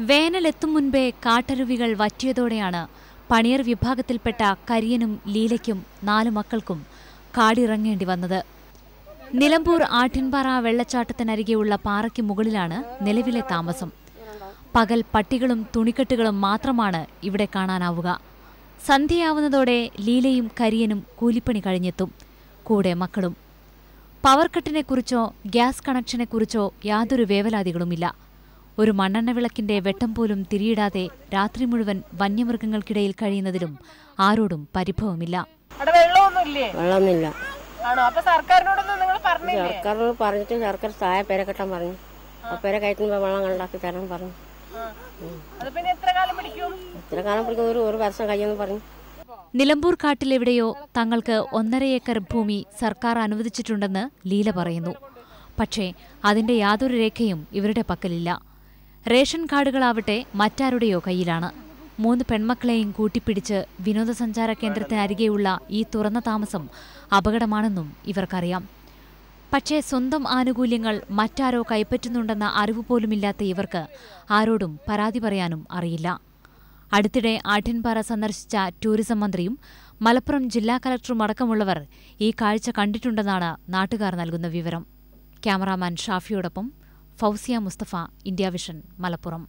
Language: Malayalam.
വേനലെത്തും മുൻപേ കാട്ടരുവികൾ വറ്റിയതോടെയാണ് പണിയർ വിഭാഗത്തിൽപ്പെട്ട കരിയനും ലീലയ്ക്കും നാലു മക്കൾക്കും കാടിറങ്ങേണ്ടി വന്നത്. നിലമ്പൂർ ആട്ടിൻപാറ വെള്ളച്ചാട്ടത്തിനരികെയുള്ള പാറയ്ക്ക് മുകളിലാണ് നിലവിലെ താമസം. പകൽ പട്ടികളും തുണിക്കെട്ടുകളും മാത്രമാണ് ഇവിടെ കാണാനാവുക. സന്ധ്യയാവുന്നതോടെ ലീലയും കരിയനും കൂലിപ്പണി കഴിഞ്ഞെത്തും. കൂടെ മക്കളും. പവർ കട്ടിനെക്കുറിച്ചോ ഗ്യാസ് കണക്ഷനെക്കുറിച്ചോ യാതൊരു വേവലാതികളുമില്ല. ഒരു മണ്ണെണ്ണ വിളക്കിന്റെ വെട്ടം പോലും തിരിയിടാതെ രാത്രി മുഴുവൻ വന്യമൃഗങ്ങൾക്കിടയിൽ കഴിയുന്നതിലും ആരോടും പരിഭവമില്ല. വെള്ളമൊന്നുമില്ല? സർക്കാരിനോട് പറഞ്ഞിട്ട് സർക്കാർ സഹായ പേര കെട്ടാൻ പറഞ്ഞു. പേര വെള്ളം ഉണ്ടാക്കി തരാൻ എത്ര കാലം പിടിക്കും? ഒരു ഒരു വർഷം കഴിയുമെന്ന് പറഞ്ഞു. നിലമ്പൂർ കാട്ടിലെവിടെയോ തങ്ങൾക്ക് ഒന്നര ഏക്കർ ഭൂമി സർക്കാർ അനുവദിച്ചിട്ടുണ്ടെന്ന് ലീല പറയുന്നു. പക്ഷേ അതിന്റെ യാതൊരു രേഖയും ഇവരുടെ പക്കലില്ല. റേഷൻ കാർഡുകളാവട്ടെ മറ്റാരുടെയോ കയ്യിലാണ്. മൂന്ന് പെൺമക്കളെയും കൂട്ടിപ്പിടിച്ച് വിനോദസഞ്ചാര കേന്ദ്രത്തിനരികെയുള്ള ഈ തുറന്ന താമസം അപകടമാണെന്നും ഇവർക്കറിയാം. പക്ഷേ സ്വന്തം ആനുകൂല്യങ്ങൾ മറ്റാരോ കൈപ്പറ്റുന്നുണ്ടെന്ന അറിവ് പോലുമില്ലാത്ത ഇവർക്ക് ആരോടും പരാതി പറയാനും അറിയില്ല. അടുത്തിടെ ആഠ്യൻപാറ സന്ദർശിച്ച ടൂറിസം മന്ത്രിയും മലപ്പുറം ജില്ലാ കലക്ടറും അടക്കമുള്ളവർ ഈ കാഴ്ച കണ്ടിട്ടുണ്ടെന്നാണ് നാട്ടുകാർ നൽകുന്ന വിവരം. ക്യാമറാമാൻ ഷാഫിയോടൊപ്പം ഫൗസിയ മുസ്തഫ ഇന്ത്യ വിഷൻ മലപ്പുറം.